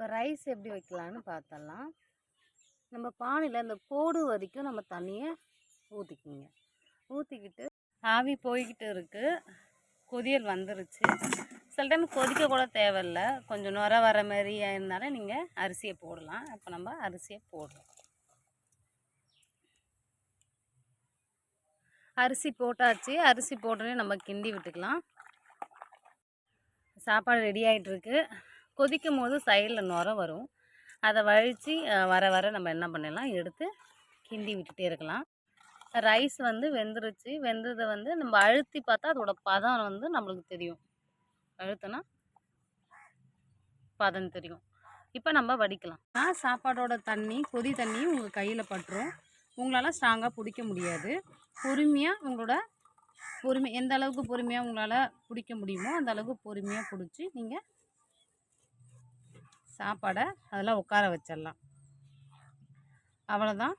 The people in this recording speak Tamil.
இப்போ ரைஸ் எப்படி வைக்கலான்னு பார்த்தலாம் நம்ம பானையில் இந்த கோடு வரைக்கும் நம்ம தண்ணியை ஊற்றிக்கிங்க ஊற்றிக்கிட்டு ஆவி போய்கிட்டு இருக்குது கொதியல் வந்துருச்சு. சில டைம் கொதிக்க கூட தேவையில்ல. கொஞ்சம் நுர வர மாதிரி இருந்தாலும் நீங்கள் அரிசியை போடலாம். இப்போ நம்ம அரிசியை போடுறோம் அரிசி போட்டாச்சு. அரிசி போட்டோன்னே நம்ம கிண்டி விட்டுக்கலாம். சாப்பாடு ரெடி ஆகிட்டுருக்கு கொதிக்கும் போது சைடில் நுர வரும். அதை வழித்து வர வர நம்ம என்ன பண்ணிடலாம் எடுத்து கிண்டி விட்டுட்டே இருக்கலாம். ரைஸ் வந்து வெந்துருச்சு. வெந்ததை வந்து நம்ம அழுத்தி பார்த்தா அதோட பதம் வந்து நம்மளுக்கு தெரியும். அழுத்தினா பதம் தெரியும். இப்போ நம்ம வடிக்கலாம். சாப்பாடோட தண்ணி கொதி தண்ணி உங்கள் கையில் பட்டுரும். உங்களால் ஸ்ட்ராங்காக பிடிக்க முடியாது. பொறுமையாக உங்களோட பொறுமை எந்த அளவுக்கு பொறுமையாக உங்களால் பிடிக்க முடியுமோ அந்த அளவுக்கு பொறுமையாக பிடிச்சி நீங்கள் சாப்பாடை அதெல்லாம் உட்கார வச்சிடலாம். அவ்வளோதான்